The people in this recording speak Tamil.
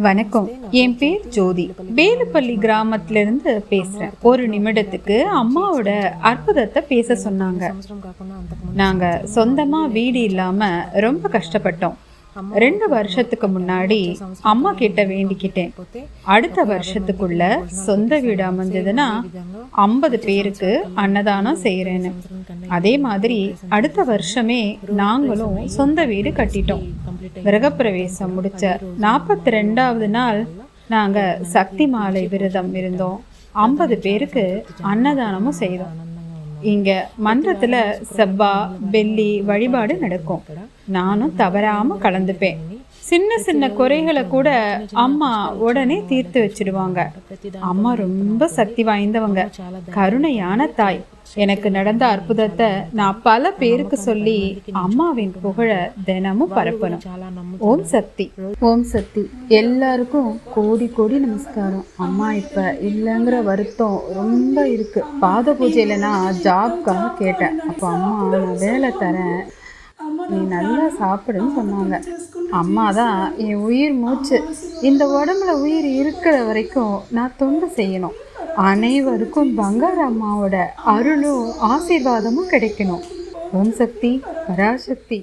வணக்கம். என் பேர் ஜோதி. வேலுப்பள்ளி கிராமத்துல இருந்து பேசுறேன். ஒரு நிமிடத்துக்கு அம்மாவோட அற்புதத்தை பேச சொன்னாங்க. நாங்க சொந்தமா வீடு இல்லாம ரொம்ப கஷ்டப்பட்டோம். ரெண்டு வருஷத்துக்கு முன்னாடி அம்மா கிட்ட வேண்டிக்கிட்டேன். அடுத்த வருஷத்துக்குள்ள சொந்த வீடு அமைஞ்சதுன்னா ஐம்பது பேருக்கு அன்னதானம் செய்கிறேன்னு அதே மாதிரி அடுத்த வருஷமே நாங்களும் சொந்த வீடு கட்டிட்டோம். கிரகப்பிரவேசம் முடிச்ச நாற்பத்தி ரெண்டாவது நாள் நாங்கள் சக்தி மாலை விரதம் இருந்தோம். ஐம்பது பேருக்கு அன்னதானமும் செய்தோம். இங்க மன்றத்துல செவ்வா வெள்ளி வழிபாடு நடக்கும். நானும் தவறாம கலந்துப்பேன். சின்ன சின்ன குறைகளை கூட அம்மா உடனே தீர்த்து வச்சிடுவாங்க. அம்மா ரொம்ப சக்தி வாய்ந்தவங்க. கருணையான தாய். எனக்கு நடந்த அற்புதத்தை நான் பல பேருக்கு சொல்லி அம்மாவின் புகழ தினமும் பரப்பணும். ஓம் சக்தி. ஓம் சக்தி. எல்லாருக்கும் கோடி கோடி நமஸ்காரம். அம்மா இப்ப இல்லைங்கிற வருத்தம் ரொம்ப இருக்கு. பாத பூஜையில நான் ஜாப்காக கேட்டேன். அப்போ அம்மா நான் வேலை தரேன். நீ நல்லா சாப்பிடுன்னு சொன்னாங்க. அம்மா தான் என் உயிர் மூச்சு இந்த உடம்புல உயிர் இருக்கிற வரைக்கும் நான் தொண்டு செய்யணும். அனைவருக்கும் பங்கார அம்மாவோட அருளும் ஆசீர்வாதமும் கிடைக்கணும். ஓம் சக்தி பராசக்தி.